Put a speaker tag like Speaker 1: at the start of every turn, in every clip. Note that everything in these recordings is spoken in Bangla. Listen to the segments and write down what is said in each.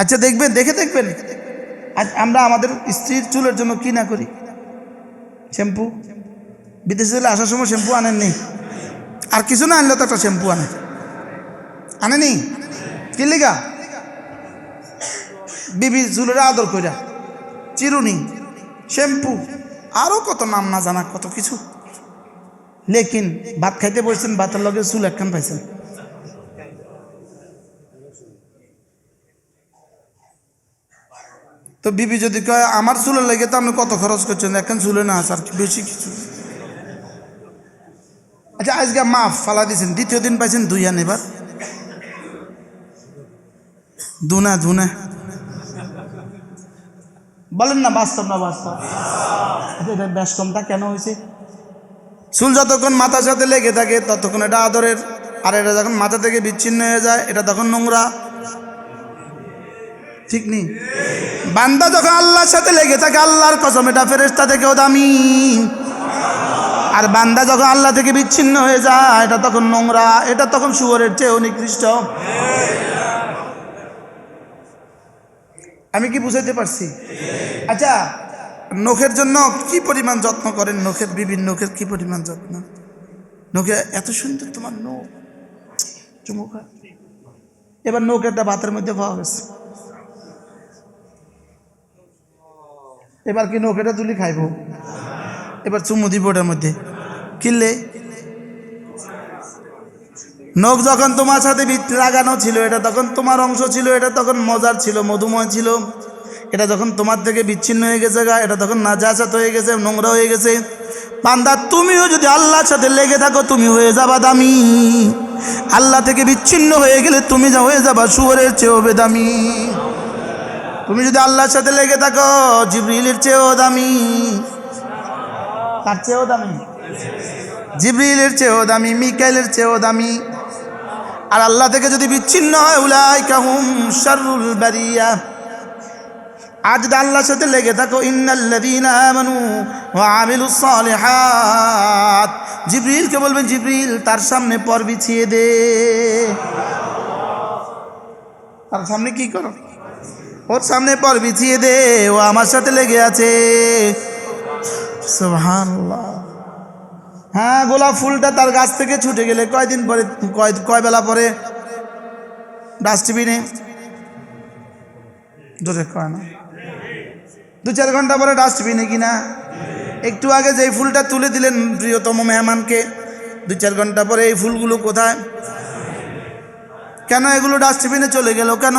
Speaker 1: আচ্ছা দেখবেন, দেখে দেখবেন। আজ আমরা আমাদের স্ত্রীর চুলের জন্য কি না করি? শ্যাম্পু? বিদেশে গেলে আসার সময় শ্যাম্পু আনেননি। আর কিছু না আনলে তো একটা শ্যাম্পু আনে। আনেনি? কি বিবি চুলের আদর কইরা, চিরুনি, শ্যাম্পু আরও কত নাম না জানা, কত কিছু। লেকিন, ভাত খাইতে বসছেন, ভাতের লগে চুল একখান পাইছেন। তো বিবি যদি কয় আমার চুলের লেগে তো আপনি কত খরচ করছেন? এখন চুলে না কি বেশি কিছু। আচ্ছা আজকে মাফ ফালা দিয়েছেন। দ্বিতীয় দিন পাইছেন দুই আন এবার দুনা দুনা। বলেন না বাস্তব না বাস্তব? আচ্ছা, এটা কমটা কেন হয়েছে? চুল যতক্ষণ মাথার সাথে লেগে থাকে ততক্ষণ এটা আদরের। আর এটা যখন মাথা থেকে বিচ্ছিন্ন হয়ে যায় এটা তখন নোংরা। ঠিক নেই। বান্দা যখন আল্লাহর সাথে লেগে থাকে, আল্লাহর কসম, এটা ফেরেস্তা থেকেও দামি। আর বান্দা যখন আল্লাহ থেকে বিচ্ছিন্ন হয়ে যায়, এটা তখন নোংরা, এটা তখন শুয়োরের চেয়েও নিকৃষ্ট। আমি কি বুঝাইতে পারছি? আচ্ছা নখের জন্য কি পরিমাণ যত্ন করেন? নখের বিভিন্ন নখের কি পরিমাণ যত্ন? নখে এত সুন্দর তোমার নখ। চুমুক। এবার নখ একটা ভাতের মধ্যে পাওয়া গেছে এবার কি নৌকেটা তুলি খাইব? এবার চুমু দিব ওটার মধ্যে। কিনলে? নখ যখন তোমার সাথে লাগানো ছিল, এটা তখন তোমার অংশ ছিল, এটা তখন মজার ছিল, মধুময় ছিল। এটা যখন তোমার থেকে বিচ্ছিন্ন হয়ে গেছে গা, এটা তখন নাজাসাত হয়ে গেছে, নোংরা হয়ে গেছে। পান্দা তুমিও যদি আল্লাহর সাথে লেগে থাকো, তুমি হয়ে যাবা দামি। আল্লাহ থেকে বিচ্ছিন্ন হয়ে গেলে তুমি যা হয়ে যাবা, শুয়ারের চেয়েও বেদামি। তুমি যদি আল্লাহর সাথে লেগে থাকো জিব্রিলের চেয়েও দামি। তার চেয়েও দামি? জিব্রিলের চেয়েও দামি, মিকাইলের চেয়েও দামি। আর আল্লাহ থেকে যদি বিচ্ছিন্ন হয় উলাই কাহুম শারুল বারিয়া। আজ যদি আল্লাহর সাথে লেগে থাকো ইন্নাল্লাযীনা আমানু ওয়া জিব্রিলকে বলবেন জিব্রিল তার সামনে পর বিছিয়ে দে। তার সামনে কি করো? ওর সামনে পর বিছিয়ে দে, ও আমার সাথে লেগে আছে। হ্যাঁ গোলাপ ফুলটা তার গাছ থেকে ছুটে গেলে কয়দিন পরে, কয় কয় বেলা পরে? ডাস্টবিনে? দু চার ঘণ্টা পরে ডাস্টবিনে কিনা একটু আগে যেই ফুলটা তুলে দিলেন প্রিয়তম মেহমানকে, দু চার ঘণ্টা পরে এই ফুলগুলো কোথায়? কেন এগুলো ডাস্টবিনে চলে গেল কেন?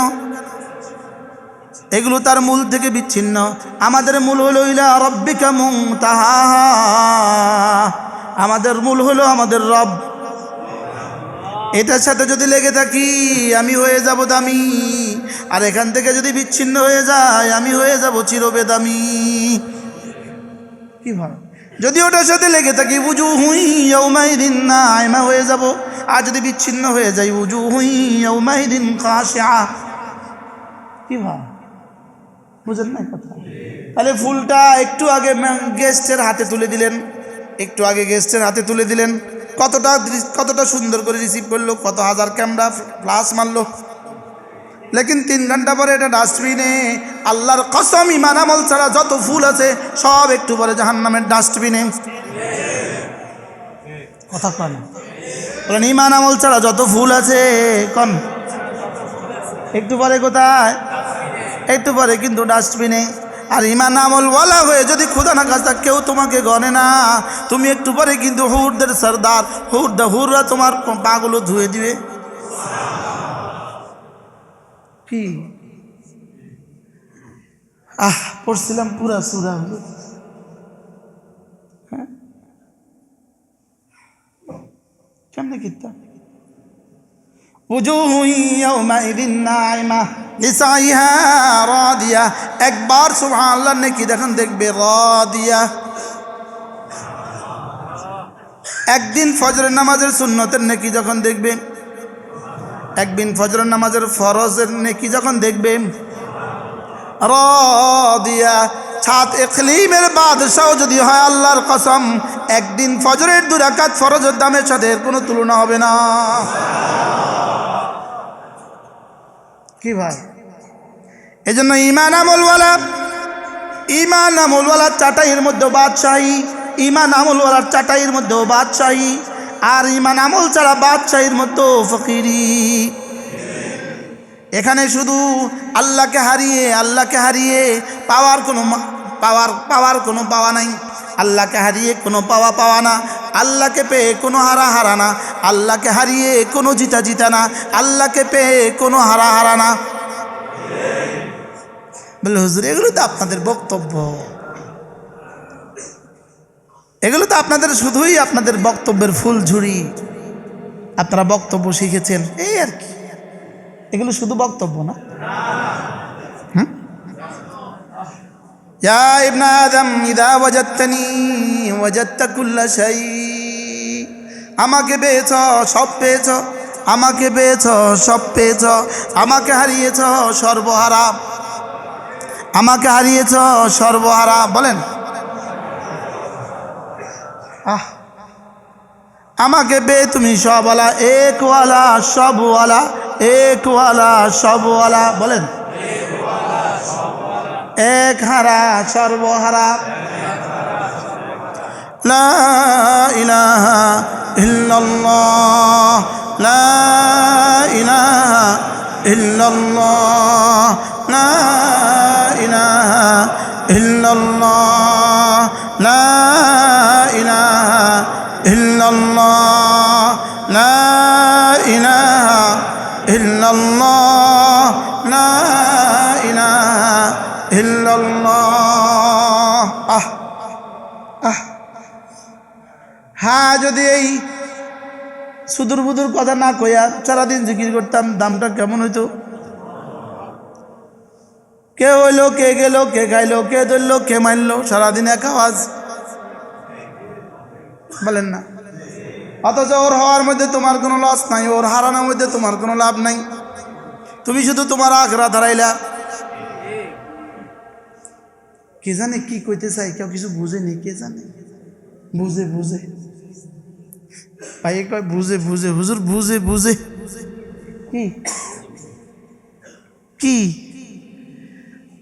Speaker 1: এগুলো তার মূল থেকে বিচ্ছিন্ন। আমাদের মূল হলো, ইলা রব্বিকা তাহা আমাদের মূল হলো, আমাদের রব। এটার সাথে যদি লেগে থাকি, আমি হয়ে যাব দামি। আর এখান থেকে যদি বিচ্ছিন্ন হয়ে যায়, আমি হয়ে যাব চিরবেদামি। কি ভাই যদি ওটার সাথে লেগে থাকি উজু হুই দিন না আয়মা হয়ে যাব। আর যদি বিচ্ছিন্ন হয়ে যাই উজু হুই দিন কাশা কি ভাই বুঝেন না কথা? তাহলে ফুলটা একটু আগে গেস্টের হাতে তুলে দিলেন। একটু আগে গেস্টের হাতে তুলে দিলেন। কতটা কতটা সুন্দর করে রিসিভ করল, কত হাজার ক্যামেরা ফ্লাশ মারলো। লেকিন তিন ঘণ্টা পরে এটা ডাস্টবিনে আল্লাহর কসম ইমান আমল ছাড়া যত ফুল আছে, সব একটু পরে জাহান্নামের ডাস্টবিনে কথা কন। বলেন ইমান আমল ছাড়া যত ফুল আছে, কন। একটু পরে কোথায়? একটু পরে কিন্তু ডাস্টবিনে আর ইমান আমল বলা হয়ে যদি খুদা না কাজটা কেউ তোমাকে গনে না তুমি একটু পরে কিন্তু হুরদের সর্দার হুরদা হুররা তোমার পাগুলো ধুয়ে দিবে কি আহ পড়ছিলাম পুরা সুরা হলো হ্যাঁ কেমনে কিতাম وجوه يومئذ ناعمة একবার সুবহান আল্লাহ নেকি দেখেন দেখবে, রাদিয়া। একদিন ফজরের নামাজের সুন্নতের নেকি যখন দেখবে, একদিন ফজরের নামাজের ফরজের নেকি যখন দেখবে, রাদিয়া। ছাত এখলিমের বাদশাহ যদি হয় আল্লাহর কসম, একদিন ফজরের দুরাকাত ফরজের দামের সাথে কোনো তুলনা হবে না। কি ভাই? এই জন্য ইমান আমলওয়ালা ইমান আমলওয়ালার চাটাইয়ের মধ্যে বাদশাহী ইমান আমলওয়ালার চাটাইয়ের মধ্যেও বাদশাহী, আর ইমান আমল ছাড়া বাদশাহীর মধ্যেও ফকিরি এখানে শুধু আল্লাহকে হারিয়ে আল্লাহকে হারিয়ে পাওয়ার কোনো পাওয়ার পাওয়ার কোনো পাওয়া নাই। আল্লাহকে হারিয়ে কোনো পাওয়া পাওয়া না। আল্লাহকে পেয়ে কোনো হারা হারা না, আল্লাহকে হারিয়ে কোনো জিতা জিতা না, আল্লাহকে পেয়ে কোনো হারা হারা না। বলে, হুজুর, এগুলো তো আপনাদের বক্তব্য। এগুলো তো আপনাদের শুধুই আপনাদের বক্তব্যের ফুল ঝুড়ি। আপনারা বক্তব্য শিখেছেন, এই আর কি। এগুলো শুধু বক্তব্য না। হুম? ইবনা আদম ইদা ওয়াজাদতানি ওয়াজাদতা কুল্লা শাই আমাকে পেয়েছ, সব পেয়েছ, আমাকে পেয়েছ, সব পেয়েছ, আমাকে হারিয়েছ, সর্বহারা। আমাকে হারিয়েছ, সর্বহারা। বলেন। আহ। আমাকে বে তুমি সবওয়ালা, একওয়ালা সবওয়ালা একওয়ালা, সবওয়ালা। বলেন। এক হারা সর্বহারা। লা ইলাহা ইল্লাল্লাহ লা ইলাহা ইল্লাল্লাহ লা ইলাহা ইল্লাল্লাহ লা হ্যাঁ যদি এই সুদূর বুদুর কথা না কইয়া সারাদিন জিকির করতাম, দামটা কেমন হইতো? কে হইল, কে গেল, কে খাইলো কে ধরলো, কে মারলো সারাদিন এক আওয়াজ। বলেন না। অথচ ওর হওয়ার মধ্যে তোমার কোনো লস নাই, ওর হারানোর মধ্যে তোমার কোনো লাভ নাই। তুমি শুধু তোমার আখরা ধরাইলা। কে জানে কি কইতে চাই কেউ কিছু বুঝেনি, কে জানে? বুঝে বুঝে। ভাই কয় বুঝে বুঝে, হুজুর, বুঝে বুঝে। কি? কি?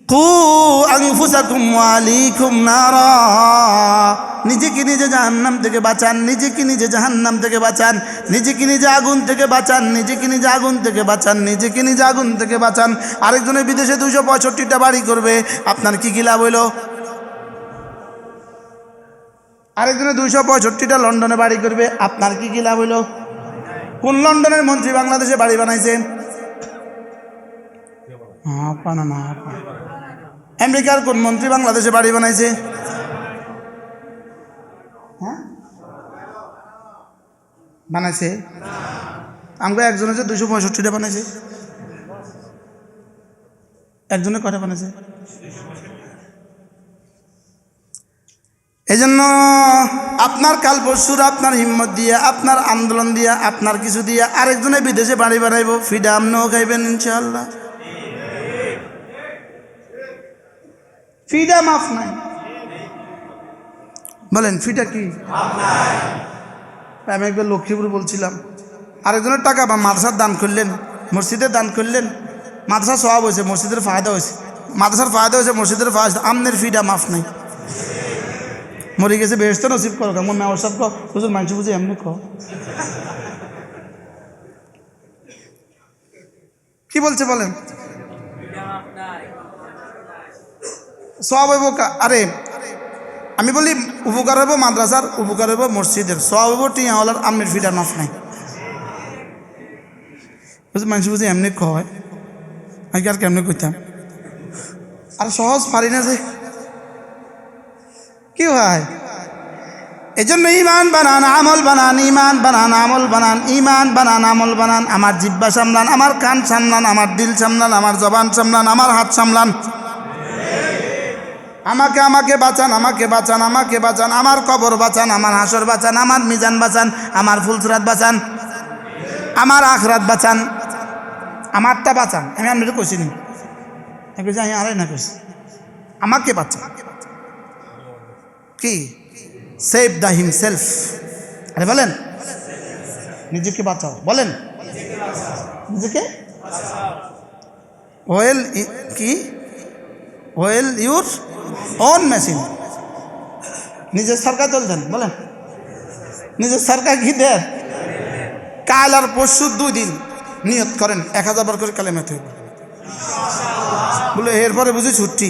Speaker 1: কু আনফুসাকুম ওয়ালিকুম নারা। নিজেকে নিজে জাহান্নাম থেকে বাঁচান, নিজেকে নিজে জাহান্নাম থেকে বাঁচান, নিজেকে নিজে আগুন থেকে বাঁচান, নিজেকে নিজে আগুন থেকে বাঁচান, নিজেকে নিজে আগুন থেকে বাঁচান। আরেকজনের বিদেশে দুশো পঁয়ষট্টিটা বাড়ি করবে। আপনার কি কি লাভ হইল? আরেকজনে দুইশো পঁয়ষট্টিটা লন্ডনে বাড়ি করবে। আপনার কি কি লাভ হইল? কোন লন্ডনের মন্ত্রী বাংলাদেশে বাড়ি বানাইছে? আমেরিকার কোন মন্ত্রী বাংলাদেশে বাড়ি বানাইছে? হ্যাঁ? বানাইছে? আমাকে একজন হচ্ছে দুশো পঁয়ষট্টিটা বানাইছে। একজনে কটা বানাইছে? এই জন্য আপনার কাল পরশুর আপনার হিম্মত দিয়ে, আপনার আন্দোলন দিয়া, আপনার কিছু দিয়ে আরেকজনে বিদেশে বাড়ি বাড়াইব ফিডা আপনিও খাইবেন ইনশাল্লাহ ফিডা মাফ নাই। বলেন ফিটা কি? আমি একবার লক্ষ্মীপুর বলছিলাম, আরেকজনের টাকা বা মাদ্রাসার দান করলেন, মসজিদের দান করলেন মাদ্রাসা সব হয়েছে, মসজিদের ফায়দা হয়েছে। মাদ্রাসার ফায়দা হয়েছে, মসজিদের ফায়দা আমনের ফিটা মাফ নাই। মরে গেছে বেহস্ত নসিব করো কেমন মেয়র সাহেব কো মানুষ বুঝে এমনি কো কি বলছে বলেন? সব হইব আরে, আমি বলি উপকার হইব মাদ্রাসার, উপকার হইব মসজিদের। সব হইব টিয়াওয়ালার আমের ফিটার মাফ নাই। মানুষ বুঝে এমনি কয়? আমি আর কেমনি কইতাম? আর সহজ পারি না যে কি হয় এজন্য ইমান বানান, আমল বানান ইমান বানান, আমল বানান ইমান বানান, আমল বানান। আমার জিব্বা সামলান, আমার কান সামলান, আমার দিল সামলান, আমার জবান সামলান, আমার হাত সামলান। আমাকে আমাকে বাঁচান আমাকে বাঁচান আমাকে বাঁচান, আমার কবর বাঁচান, আমার হাসর বাঁচান, আমার মিজান বাঁচান, আমার ফুলসরাত বাঁচান, আমার আখরাত বাঁচান, আমারটা বাঁচান। আমি আপনাকে কইছি নি। আমি আরে না কইছি। আমাকে বাঁচান। কি? সেভ দ্য হিমসেলফ আরে বলেন। নিজেকে বাঁচাও। বলেন। নিজেকে। ওয়েল কি? ওয়েল ইউর অন মেশিন নিজের সরকার চলছেন বলেন। নিজের সরকার ঘি দেয়? কাল আর পরশু দুই দিন নিয়ত করেন। এক হাজার বার করে কালেমাতে হবে বলে, এরপরে বুঝি ছুটি।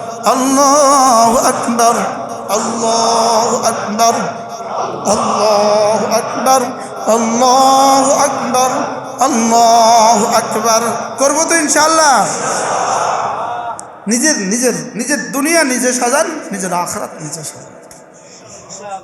Speaker 1: আল্লাহ আকবর আল্লাহ আকবর আল্লাহ আকবর আল্লাহ আকবর আল্লাহ আকবর। করব তো ইনশাল্লাহ নিজের নিজের নিজের দুনিয়া নিজে সাজান, নিজের আখরাত নিজে সাজান।